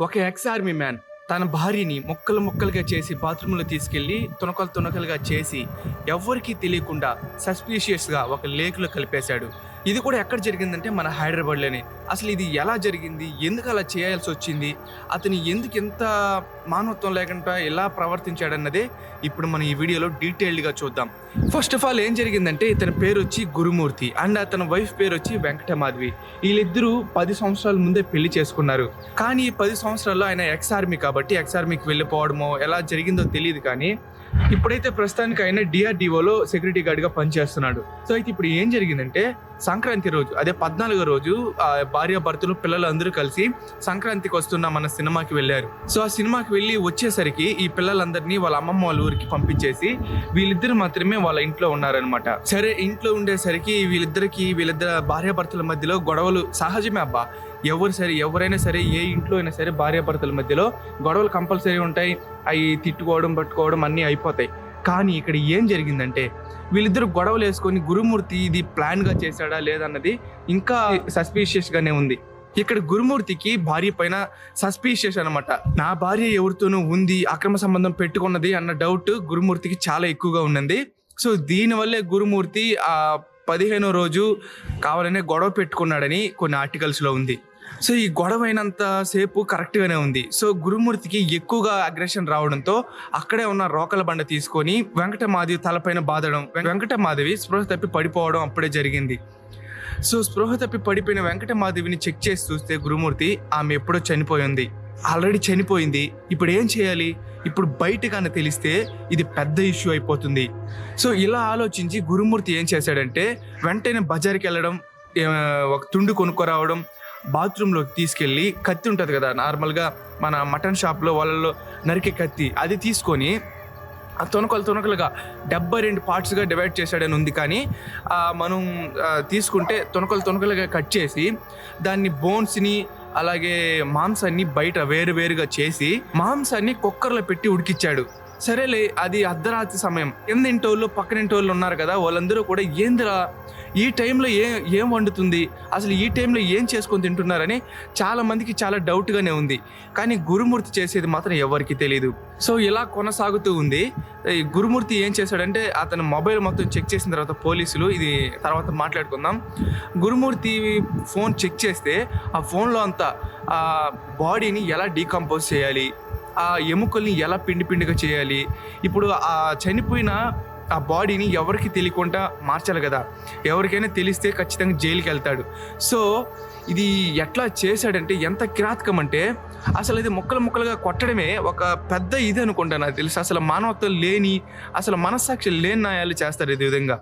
ఒక ex army man. తన భార్యని ముక్కలు ముక్కలుగా చేసి బాత్రూంలో తీసుకెళ్ళి తునకలు తునకలుగా చేసి ఎవ్వరికీ తెలియకుండా సస్పీషియస్గా ఒక లేక్లో కలిపేశాడు. ఇది కూడా ఎక్కడ జరిగిందంటే మన హైదరాబాద్లోనే. అసలు ఇది ఎలా జరిగింది? ఎందుకు అలా చేయాల్సి వచ్చింది? అతను ఎందుకు ఎంత మానవత్వం లేకుండా ఎలా ప్రవర్తించాడన్నదే ఇప్పుడు మనం ఈ వీడియోలో డీటెయిల్డ్గా చూద్దాం. ఫస్ట్ ఆఫ్ ఆల్ ఏం జరిగిందంటే ఇతని పేరు వచ్చి గురుమూర్తి అండ్ అతని వైఫ్ పేరు వచ్చి వెంకటమాధవి. వీళ్ళిద్దరూ పది సంవత్సరాల ముందే పెళ్ళి చేసుకున్నారు. కానీ ఈ పది సంవత్సరాల్లో ఆయన ఎక్స్ ఆర్మీ కాబట్టి ఎక్స్ ఆర్మీకి వెళ్ళిపోవడమో ఎలా జరిగిందో తెలియదు కానీ ఇప్పుడైతే ప్రస్తుతానికి ఆయన డిఆర్డిఓలో సెక్యూరిటీ గార్డ్గా పనిచేస్తున్నాడు. సో అయితే ఇప్పుడు ఏం జరిగిందంటే సంక్రాంతి రోజు అదే పద్నాలుగో రోజు భార్య భర్తలు పిల్లలు అందరూ కలిసి సంక్రాంతికి వస్తున్న మన సినిమాకి వెళ్ళారు. సో ఆ సినిమాకి వెళ్ళి వచ్చేసరికి ఈ పిల్లలందరినీ వాళ్ళ అమ్మమ్మ వాళ్ళ ఊరికి పంపించేసి వీళ్ళిద్దరు మాత్రమే వాళ్ళ ఇంట్లో ఉన్నారనమాట సరే ఇంట్లో ఉండేసరికి వీళ్ళిద్దరికి వీళ్ళిద్దరు భార్య భర్తల మధ్యలో గొడవలు సహజమే అబ్బా. ఎవరు సరే ఎవరైనా సరే ఏ ఇంట్లో అయినా సరే భార్య భర్తల మధ్యలో గొడవలు కంపల్సరీ ఉంటాయి. అవి తిట్టుకోవడం పట్టుకోవడం అన్నీ అయిపోతాయి. కానీ ఇక్కడ ఏం జరిగిందంటే వీళ్ళిద్దరు గొడవలు వేసుకొని గురుమూర్తి ఇది ప్లాన్గా చేశాడా లేదన్నది ఇంకా సస్పీషియస్గానే ఉంది. ఇక్కడ గురుమూర్తికి భార్య పైన సస్పీషియస్ అన్నమాట. నా భార్య ఎవరితోనూ ఉంది అక్రమ సంబంధం పెట్టుకున్నది అన్న డౌట్ గురుమూర్తికి చాలా ఎక్కువగా ఉన్నది సో దీనివల్లే గురుమూర్తి ఆ పదిహేనో రోజు కావాలనే గొడవ పెట్టుకున్నాడని కొన్ని ఆర్టికల్స్లో ఉంది. సో ఈ గొడవ అయినంత సేపు కరెక్ట్గానే ఉంది. సో గురుమూర్తికి ఎక్కువగా అగ్రెషన్ రావడంతో అక్కడే ఉన్న రోకల బండ తీసుకొని వెంకటమాధవి తలపైన బాధడం వెంకటమాధవి స్పృహ తప్పి పడిపోవడం అప్పుడే జరిగింది. సో స్పృహ తప్పి పడిపోయిన వెంకటమాధవిని చెక్ చేసి చూస్తే గురుమూర్తి ఆమె ఎప్పుడో చనిపోయింది ఆల్రెడీ చనిపోయింది. ఇప్పుడు ఏం చేయాలి? ఇప్పుడు బయటగానే తెలిస్తే ఇది పెద్ద ఇష్యూ అయిపోతుంది. సో ఇలా ఆలోచించి గురుమూర్తి ఏం చేశాడంటే వెంటనే బజార్కి వెళ్ళడం ఒక తుండు కొనుక్కోరావడం బాత్రూంలోకి తీసుకెళ్ళి కత్తి ఉంటుంది కదా నార్మల్గా మన మటన్ షాప్లో వాళ్ళలో నరికే కత్తి అది తీసుకొని ఆ తొనకలు తొనకలుగా డెబ్బై రెండు పార్ట్స్గా డివైడ్ చేశాడని ఉంది కానీ మనం తీసుకుంటే తొనకలు తొనకలుగా కట్ చేసి దాన్ని బోన్స్ని అలాగే మాంసాన్ని బయట వేరు వేరుగా చేసి మాంసాన్ని కుక్కర్లో పెట్టి ఉడికిచ్చాడు. సరేలే అది అర్ధరాత్రి సమయం. ఎందింటోళ్ళు పక్కనింటోళ్ళు పక్కన ఉన్నారు కదా వాళ్ళందరూ కూడా ఏందిరా ఈ టైంలో ఏ ఏం వండుతుంది? అసలు ఈ టైంలో ఏం చేసుకొని తింటున్నారని చాలామందికి చాలా డౌట్గానే ఉంది. కానీ గురుమూర్తి చేసేది మాత్రం ఎవరికి తెలియదు సో ఇలా కొనసాగుతూ ఉంది. గురుమూర్తి ఏం చేశాడంటే అతను మొబైల్ మొత్తం చెక్ చేసిన తర్వాత పోలీసులు ఇది తర్వాత మాట్లాడుకుందాం. గురుమూర్తి ఫోన్ చెక్ చేస్తే ఆ ఫోన్లో అంతా బాడీని ఎలా డీకంపోజ్ చేయాలి? ఆ ఎముకల్ని ఎలా పిండి పిండిగా చేయాలి? ఇప్పుడు ఆ చనిపోయిన ఆ బాడీని ఎవరికి తెలియకుండా మార్చాలి కదా? ఎవరికైనా తెలిస్తే ఖచ్చితంగా జైలుకి వెళ్తాడు. సో ఇది ఎట్లా చేశాడంటే ఎంత కిరాతకం అంటే అసలు ఇది ముక్కలు ముక్కలుగా కొట్టడమే ఒక పెద్ద ఇది అనుకుంటా నాకు తెలుసు. అసలు మానవత్వం లేని అసలు మనస్సాక్షి లేని న్యాయాలు చేస్తారు ఇది విధంగా.